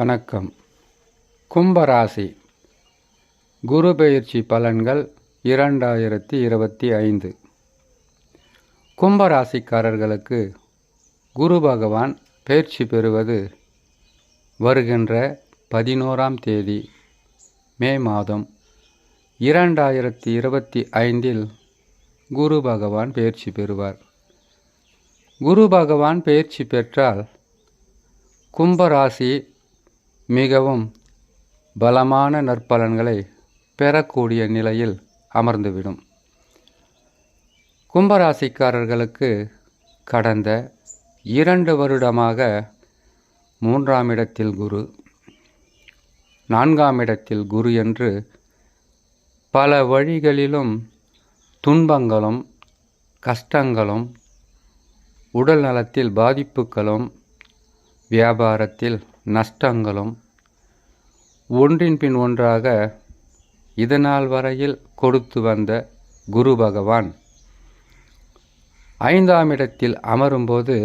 வணக்கம். கும்பராசி. குரு பெயர்ச்சி பலன்கள் இரண்டாயிரத்தி இருபத்தி ஐந்து. கும்பராசிக்காரர்களுக்கு குரு பகவான் பயிற்சி பெறுவது வருகின்ற பதினோராம் தேதி மே மாதம் இரண்டாயிரத்தி இருபத்தி ஐந்தில் குரு பகவான் பயிற்சி பெறுவார். குரு பகவான் பயிற்சி பெற்றால் கும்பராசி மிகவும் பலமான நற்பலன்களை பெறக்கூடிய நிலையில் அமர்ந்துவிடும். கும்பராசிக்காரர்களுக்கு கடந்த இரண்டு வருடமாக மூன்றாம் இடத்தில் குரு நான்காம் இடத்தில் குரு என்று பல வழிகளிலும் துன்பங்களும் கஷ்டங்களும் உடல் நலத்தில் பாதிப்புகளும் வியாபாரத்தில் நஷ்டங்களும் ஒன்றின் பின் ஒன்றாக இதனால் வரையில் கொடுத்து வந்த குரு பகவான் ஐந்தாம் இடத்தில் அமரும்போது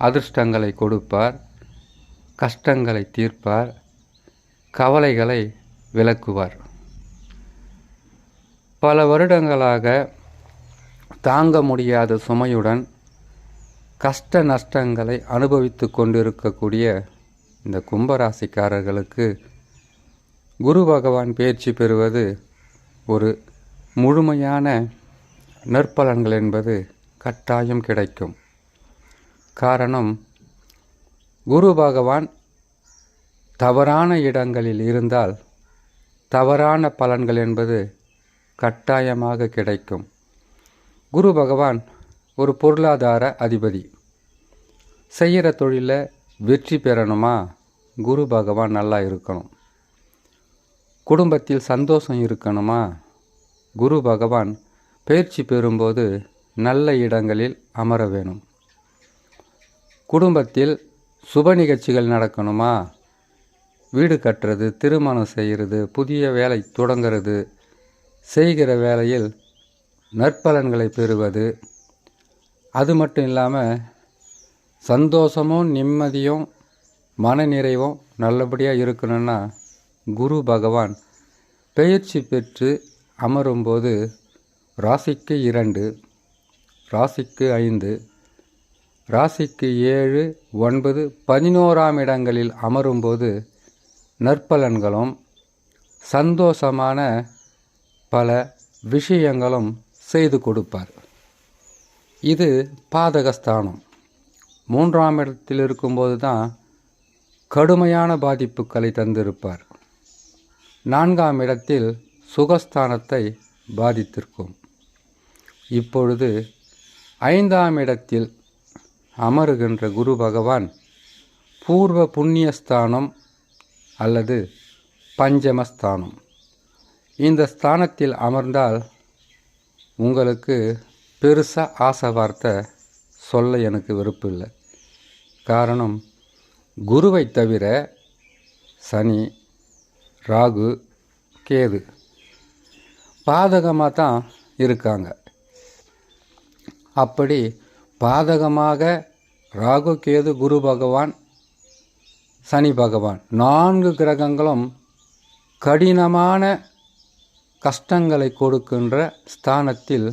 அதிர்ஷ்டங்களை கொடுப்பார் கஷ்டங்களை தீர்ப்பார் கவலைகளை விளக்குவார். பல வருடங்களாக தாங்க முடியாத சுமையுடன் கஷ்ட நஷ்டங்களை அனுபவித்து கொண்டிருக்கக்கூடிய இந்த கும்பராசிக்காரர்களுக்கு குரு பகவான் பயிற்சி பெறுவது ஒரு முழுமையான நற்பலன்கள் என்பது கட்டாயம் கிடைக்கும். காரணம் குரு பகவான் தவறான இடங்களில் இருந்தால் தவறான பலன்கள் என்பது கட்டாயமாக கிடைக்கும். குரு பகவான் ஒரு பொருளாதார அதிபதி. செய்கிற தொழிலில் வெற்றி பெறணுமா? குரு பகவான் நல்லா இருக்கணும். குடும்பத்தில் சந்தோஷம் இருக்கணுமா? குரு பகவான் பயிற்சி பெறும்போது நல்ல இடங்களில் அமர வேணும். குடும்பத்தில் சுப நிகழ்ச்சிகள் நடக்கணுமா? வீடு கட்டுறது திருமணம் செய்கிறது புதிய வேலை தொடங்கிறது செய்கிற வேலையில் நற்பலன்களை பெறுவது அது மட்டும் இல்லாமல் சந்தோஷமும் நிம்மதியும் மனநிறைவும் நல்லபடியாக இருக்கணும்னா குரு பகவான் பயிற்சி பெற்று அமரும்போது ராசிக்கு இரண்டு ராசிக்கு ஐந்து ராசிக்கு ஏழு ஒன்பது பதினோராம் இடங்களில் அமரும்போது நற்பலன்களும் சந்தோஷமான பல விஷயங்களும் செய்து கொடுப்பார். இது பாதகஸ்தானம். மூன்றாம் இடத்தில் இருக்கும்போது தான் கடுமையான பாதிப்புகளை தந்திருப்பார். நான்காம் இடத்தில் சுகஸ்தானத்தை பாதித்திருக்கும். இப்பொழுது ஐந்தாம் இடத்தில் அமருகின்ற குரு பகவான் பூர்வ புண்ணியஸ்தானம் அல்லது பஞ்சமஸ்தானம். இந்த ஸ்தானத்தில் அமர்ந்தால் உங்களுக்கு பெருசாக ஆசை வார்த்தை சொல்ல எனக்கு விருப்பம் இல்லை காரணம் குருவை தவிர சனி ராகு கேது. பாதகமாக தான் இருக்காங்க. அப்படி பாதகமாக ராகு கேது குரு பகவான் சனி பகவான் நான்கு கிரகங்களும் கடினமான கஷ்டங்களை கொடுக்கின்ற ஸ்தானத்தில்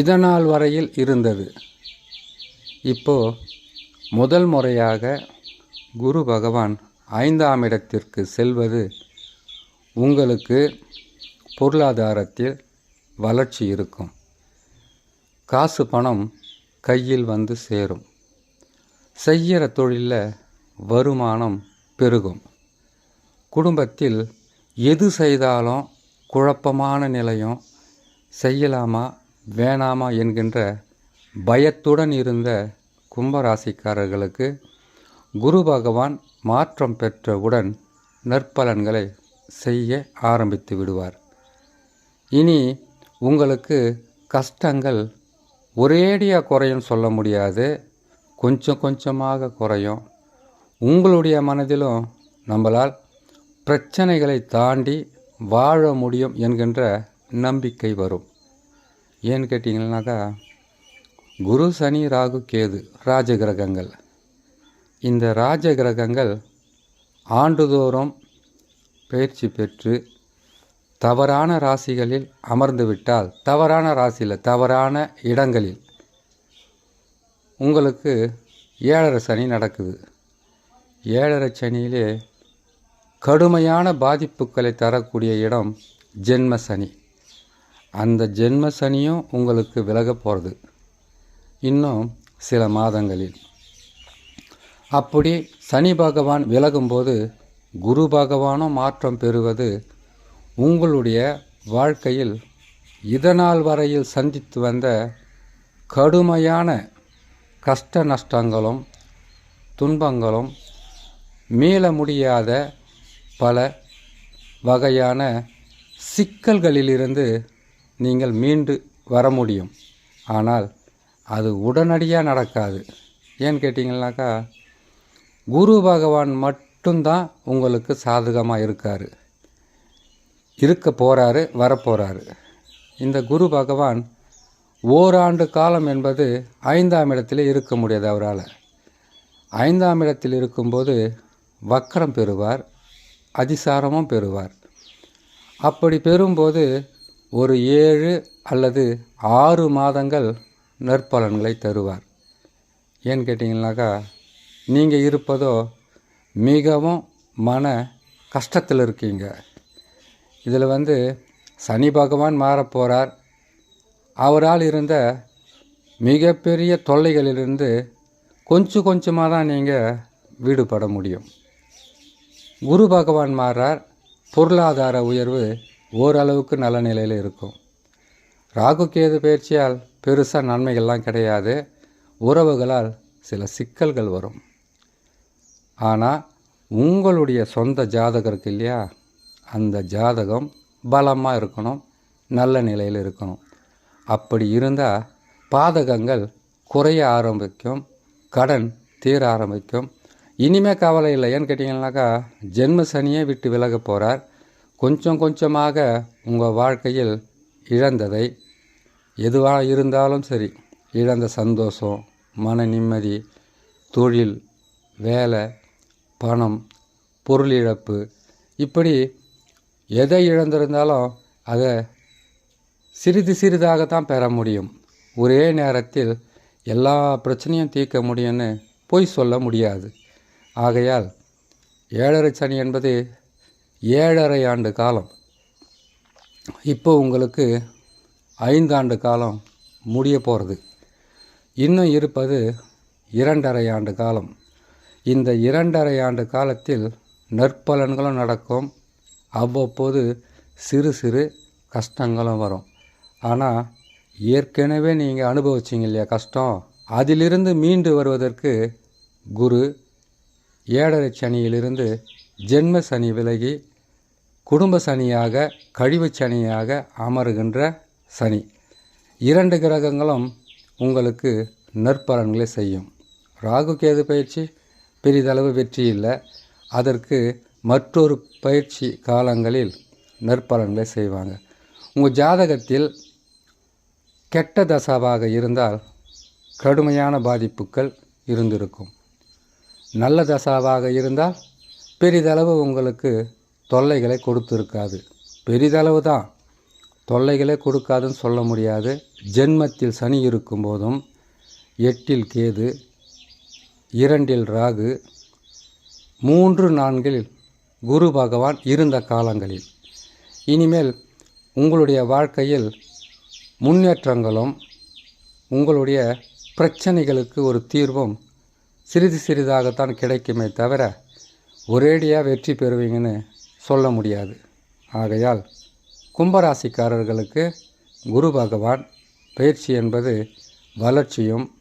இதனால் வரையில் இருந்தது. இப்போது முதல் முறையாக குரு பகவான் ஐந்தாம் இடத்திற்கு செல்வது உங்களுக்கு பொருளாதாரத்தில் வளர்ச்சி இருக்கும். காசு பணம் கையில் வந்து சேரும். செய்கிற தொழிலில் வருமானம் பெருகும். குடும்பத்தில் எது செய்தாலும் குழப்பமான நிலையும் செய்யலாமா வேணாமா என்கின்ற பயத்துடன் இருந்த கும்பராசிக்காரர்களுக்கு குரு பகவான் மாற்றம் பெற்றவுடன் நற்பலன்களை செய்ய ஆரம்பித்து விடுவார். இனி உங்களுக்கு கஷ்டங்கள் ஒரேடியாக குறையும் சொல்ல முடியாது. கொஞ்சம் கொஞ்சமாக குறையும். உங்களுடைய மனதிலும் நம்மளால் பிரச்சனைகளை தாண்டி வாழ முடியும் என்கின்ற நம்பிக்கை வரும். ஏன்னு கேட்டிங்கன்னாக்கா குரு சனி ராகு கேது ராஜ கிரகங்கள் இந்த ராஜ கிரகங்கள் ஆண்டுதோறும் பயிற்சி பெற்று தவறான ராசிகளில் அமர்ந்துவிட்டால் தவறான ராசியில் தவறான இடங்களில் உங்களுக்கு ஏழரை சனி நடக்குது. ஏழரை சனியிலே கடுமையான பாதிப்புகளை தரக்கூடிய இடம் ஜென்ம சனி. அந்த ஜென்ம சனியும் உங்களுக்கு விலக போகிறது இன்னும் சில மாதங்களில். அப்படி சனி பகவான் விலகும்போது குரு பகவானும் மாற்றம் பெறுவது உங்களுடைய வாழ்க்கையில் இதனால் வரையில் சந்தித்து வந்த கடுமையான கஷ்ட நஷ்டங்களும் துன்பங்களும் மீள முடியாத பல வகையான சிக்கல்களிலிருந்து நீங்கள் மீண்டு வர முடியும். ஆனால் அது உடனடியாக நடக்காது. ஏன்னு கேட்டிங்கனாக்கா குரு பகவான் மட்டும்தான் உங்களுக்கு சாதகமாக இருக்கார். இருக்க போகிறாரு வரப்போகிறாரு இந்த குரு பகவான் ஓராண்டு காலம் என்பது ஐந்தாம் இடத்தில் இருக்க முடியாது அவரால். ஐந்தாம் இடத்தில் இருக்கும்போது வக்கரம் பெறுவார் அதிசாரமும் பெறுவார். அப்படி பெறும்போது ஒரு ஏழு அல்லது ஆறு மாதங்கள் நற்பலன்களை தருவார். ஏன்னு கேட்டிங்கனாக்கா நீங்கள் இருப்பதோ மிகவும் மன கஷ்டத்தில் இருக்கீங்க. இதில் வந்து சனி பகவான் மாறப்போகிறார் அவரால் இருந்த மிகப்பெரிய தொல்லைகளிலிருந்து கொஞ்சம் கொஞ்சமாக தான் நீங்கள் வீடுபட முடியும். குரு பகவான் மாறார். பொருளாதார உயர்வு ஓரளவுக்கு நல்ல நிலையில் இருக்கும். ராகு கேது பயிற்சியால் பெருசாக நன்மைகள்லாம் கிடையாது. உறவுகளால் சில சிக்கல்கள் வரும். ஆனால் உங்களுடைய சொந்த ஜாதகம் இருக்கு இல்லையா? அந்த ஜாதகம் பலமாக இருக்கணும் நல்ல நிலையில் இருக்கணும். அப்படி இருந்தால் பாதகங்கள் குறைய ஆரம்பிக்கும் கடன் தீர ஆரம்பிக்கும். இனிமே கவலை இல்லை. ஏன்னு கேட்டிங்கன்னாக்கா ஜென்ம சனியே விட்டு விலக போகிறார் கொஞ்சம் கொஞ்சமாக உங்கள் வாழ்க்கையில் இழந்ததை எதுவாக இருந்தாலும் சரி இழந்த சந்தோஷம் மன நிம்மதி தொழில் வேலை பணம் பொருள் இழப்பு இப்படி எதை இழந்திருந்தாலும் அதை சிறிது சிறிதாகத்தான் பெற முடியும். ஒரே நேரத்தில் எல்லா பிரச்சனையும் தீர்க்க முடியும்னு பொய் சொல்ல முடியாது. ஆகையால் ஏழரை சனி என்பது ஏழரை ஆண்டு காலம். இப்போ உங்களுக்கு ஐந்தாண்டு காலம் முடிய போகிறது இன்னும் இருப்பது இரண்டரை ஆண்டு காலம். இந்த இரண்டரை ஆண்டு காலத்தில் நற்பலன்களும் நடக்கும். அவ்வப்போது சிறு சிறு கஷ்டங்களும் வரும். ஆனால் ஏற்கனவே நீங்கள் அனுபவிச்சிங்க இல்லையா கஷ்டம்? அதிலிருந்து மீண்டு வருவதற்கு குரு ஏழரை சனியிலிருந்து ஜென்ம சனி விலகி குடும்ப சனியாக கழிவு சனியாக அமருகின்ற சனி. இரண்டு கிரகங்களும் உங்களுக்கு நற்பலன்களை செய்யும். ராகு கேது பயிற்சி பெரிதளவு வெற்றி இல்லை. அதற்கு மற்றொரு பயிற்சி காலங்களில் நற்பலன்களை செய்வாங்க. உங்கள் ஜாதகத்தில் கெட்ட தசாவாக இருந்தால் கடுமையான பாதிப்புகள் இருந்திருக்கும். நல்ல தசாவாக இருந்தால் பெரிதளவு உங்களுக்கு தொல்லைகளை கொடுத்துருக்காது. பெரிதளவு தான். தொல்லைகளே கொடுக்காதுன்னு சொல்ல முடியாது. ஜென்மத்தில் சனி இருக்கும்போதும் எட்டில் கேது இரண்டில் ராகு மூன்று நான்கில் குரு பகவான் இருந்த காலங்களில். இனிமேல் உங்களுடைய வாழ்க்கையில் முன்னேற்றங்களும் உங்களுடைய பிரச்சனைகளுக்கு ஒரு தீர்வும் சிறிது சிறிதாகத்தான் கிடைக்குமே தவிர ஒரேடியாக வெற்றி பெறுவீங்கன்னு சொல்ல முடியாது. ஆகையால் கும்பராசிக்காரர்களுக்கு குரு பகவான் பயிற்சி என்பது வளர்ச்சியும்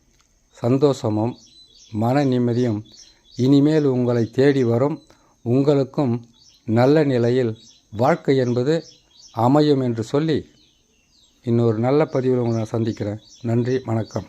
சந்தோஷமும் மன நிம்மதியும் இனிமேல் உங்களை தேடி வரும். உங்களுக்கும் நல்ல நிலையில் வாழ்க்கை என்பது அமையும் என்று சொல்லி இன்னொரு நல்ல பதிவில் உங்களை நான் சந்திக்கிறேன். நன்றி வணக்கம்.